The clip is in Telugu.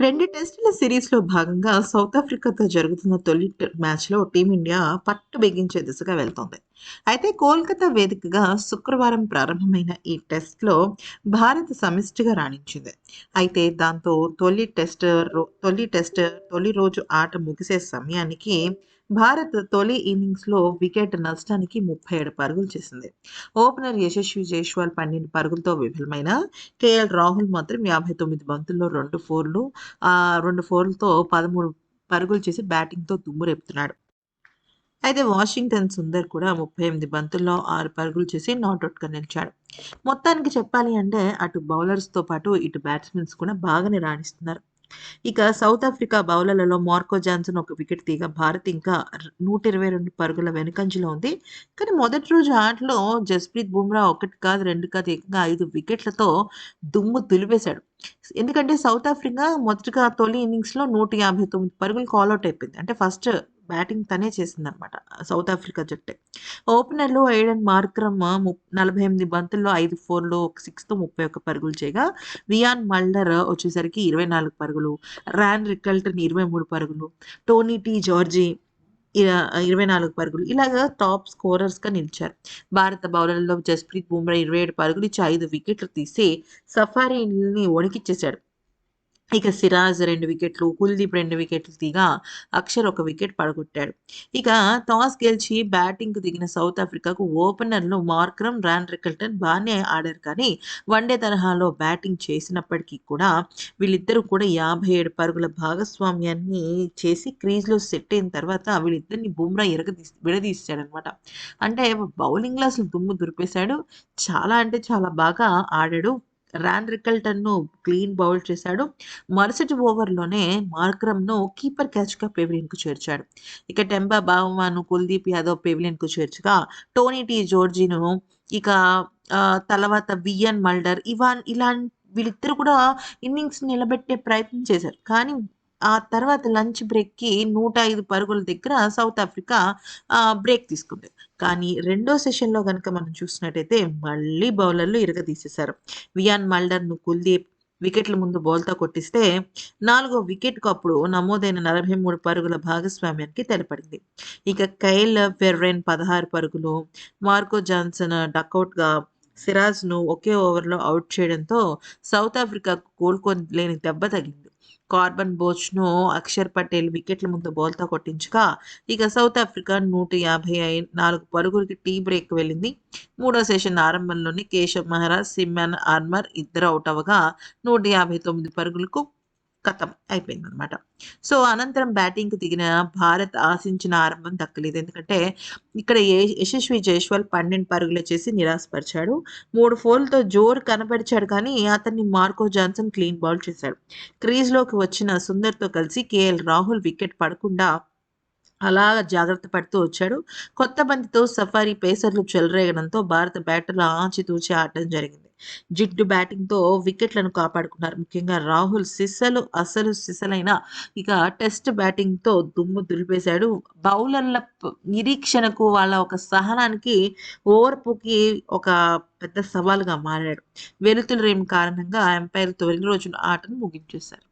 రెండు టెస్టుల సిరీస్‌లో భాగంగా సౌత్ ఆఫ్రికాతో జరుగుతున్న తొలి మ్యాచ్‌లో టీమిండియా పట్టు బిగించే దిశగా వెళ్తోంది. అయితే కోల్కతా వేదికగా శుక్రవారం ప్రారంభమైన ఈ టెస్ట్‌లో భారత్ సమిష్టిగా రాణించింది. అయితే దాంతో తొలి టెస్ట్ రో తొలి టెస్ట్ తొలి రోజు ఆట ముగిసే సమయానికి భారత్ తొలి ఇన్నింగ్స్‌లో వికెట్ నష్టానికి 37 పరుగులు చేసింది. ఓపెనర్ యశస్వి జైస్వాల్ 12 పరుగులతో విఫలమైన కేఎల్ రాహుల్ మాత్రం 59 బంతుల్లో రెండు ఫోర్లు రెండు ఫోర్లతో 13 పరుగులు చేసి బ్యాటింగ్‌తో దుమ్ము రేపుతున్నాడు. అయితే వాషింగ్టన్ సుందర్ కూడా 38 బంతుల్లో ఆరు పరుగులు చేసి నాటౌట్‌గా నిలిచాడు. మొత్తానికి చెప్పాలి అంటే అటు బౌలర్స్‌తో పాటు ఇటు బ్యాట్స్‌మెన్స్ కూడా బాగానే రాణిస్తున్నారు. ఇక సౌత్ ఆఫ్రికా బౌలర్లలో మార్కో జాన్సన్ ఒక వికెట్ తీగ భారత్ ఇంకా నూటి ఇరవై రెండు పరుగుల వెనుకంజలో ఉంది. కానీ మొదటి రోజు ఆటలో జస్‌ప్రీత్ బుమ్రా ఒకటి కాదు, రెండు కాదు ఏకంగా ఐదు వికెట్లతో దుమ్ము దులిపేశాడు. ఎందుకంటే సౌత్ ఆఫ్రికా మొదటగా తొలి ఇన్నింగ్స్‌లో 159 పరుగులకు ఆల్ ఔట్ అయిపోయింది. అంటే ఫస్ట్ బ్యాటింగ్ తనే చేసిందనమాట. సౌత్ ఆఫ్రికా జట్టే. ఓపెనర్‌లో ఎయిడెన్ మార్క్రమ్ ము 48 బంతుల్లో ఐదు ఫోర్లో ఒక సిక్స్‌తో 31 పరుగులు చేయగా వియాన్ మల్డర్ వచ్చేసరికి 24 పరుగులు, రాన్ రికల్టన్ 23 పరుగులు, టోనీ టీ జార్జీ ఇరవై నాలుగు పరుగులు ఇలాగా టాప్ స్కోరర్స్‌గా నిలిచారు. భారత బౌలర్లో జస్‌ప్రీత్ బుమ్రా 27 పరుగులు ఇచ్చి ఐదు వికెట్లు తీసి సఫారీని వణికిచ్చేశాడు. ఇక సిరాజ్ రెండు వికెట్లు, కుల్దీప్ రెండు వికెట్లు తీయగా అక్షర్ ఒక వికెట్ పడగొట్టాడు. ఇక టాస్ గెలిచి బ్యాటింగ్‌కు దిగిన సౌత్ ఆఫ్రికాకు ఓపెనర్‌లు మార్క్రమ్, రాన్ రికల్టన్ బానే ఆడారు కానీ వన్డే తరహాలో బ్యాటింగ్ చేసినప్పటికీ కూడా వీళ్ళిద్దరూ కూడా 57 పరుగుల భాగస్వామ్యాన్ని చేసి క్రీజ్‌లో సెట్ అయిన తర్వాత వీళ్ళిద్దరిని బుమ్రా ఎరగదీ విడదీశాడనమాట అంటే బౌలింగ్‌లో అసలు దుమ్ము దురిపేశాడు చాలా అంటే చాలా బాగా ఆడాడు. ర్యాన్ రికల్టన్‌ను క్లీన్ బౌల్డ్ చేశాడు. మరుసటి ఓవర్‌లోనే మార్క్రమ్‌ను కీపర్ క్యాచ్‌గా పెవిలియన్‌కు చేర్చాడు. ఇక టెంబా బావమాను, కుల్దీప్ యాదవ్ పెవిలియన్‌కు చేర్చగా టోనీ టీ జోర్జిను ఇక తర్వాత విఎన్ మల్డర్ ఇవాన్ ఇలాంటి వీళ్ళిద్దరు కూడా ఇన్నింగ్స్ నిలబెట్టే ప్రయత్నం చేశారు. కానీ ఆ తర్వాత లంచ్ బ్రేక్‌కి 105 పరుగుల దగ్గర సౌత్ ఆఫ్రికా బ్రేక్ తీసుకుంది. కానీ రెండో సెషన్‌లో గనుక మనం చూసినట్టయితే మళ్ళీ బౌలర్లు ఇరగదీసేశారు. వియాన్ మల్డర్‌ను కుల్దీప్ వికెట్ల ముందు బౌల్తో కొట్టిస్తే నాలుగో వికెట్‌కు అప్పుడు నమోదైన 43 పరుగుల భాగస్వామ్యానికి తెలపడింది ఇక కైల్ ఫెర్రెన్ పదహారు పరుగులు, మార్కో జాన్సన్ డకౌట్‌గా సిరాజ్‌ను ఒకే ఓవర్‌లో అవుట్ చేయడంతో సౌత్ ఆఫ్రికాకు కోలుకోలేని దెబ్బ తగిలింది. కార్బన్ బోచ్‌ను అక్షర్ పటేల్ వికెట్ల ముందు బోల్తా కొట్టించగా ఇక సౌత్ ఆఫ్రికా 154 పరుగులకి టీ బ్రేక్ వెళ్ళింది. మూడో సెషన్ ఆరంభంలోనే కేశవ్ మహారాజ్, సిమ్మన్ ఆర్మర్ ఇద్దరు ఔట్ అవ్వగా 159 పరుగులకు ఖతం అయిపోయిందనమాట. సో, అనంతరం బ్యాటింగ్‌కి దిగిన భారత్ ఆశించిన ఆరంభం దక్కలేదు. ఎందుకంటే ఇక్కడ యశస్వి జైస్వాల్ పన్నెండు పరుగులు చేసి నిరాశపరిచాడు. మూడు ఫోర్లతో జోరు కనపరిచాడు కానీ అతన్ని మార్కో జాన్సన్ క్లీన్ బౌల్ చేశాడు. క్రీజ్‌లోకి వచ్చిన సుందర్‌తో కలిసి కేఎల్ రాహుల్ వికెట్ పడకుండా అలా జాగ్రత్త పడుతూ వచ్చాడు. కొత్త బంతితో సఫారీ పేసర్లు చెలరేగడంతో భారత బ్యాటర్లు ఆచితూచి ఆడటం జరిగింది. జిడ్డు బ్యాటింగ్‌తో వికెట్లను కాపాడుకున్నారు. ముఖ్యంగా రాహుల్ సిసలు అసలు సిసలైన ఇక టెస్ట్ బ్యాటింగ్‌తో దుమ్ము దులిపేశాడు. బౌలర్ల నిరీక్షణకు వాళ్ళ ఒక సహనానికి ఓర్పుకి ఒక పెద్ద సవాలుగా మారాడు. వెలుతురు రేమ్ కారణంగా అంపైర్ తొలి రోజున ఆటను ముగించేశారు.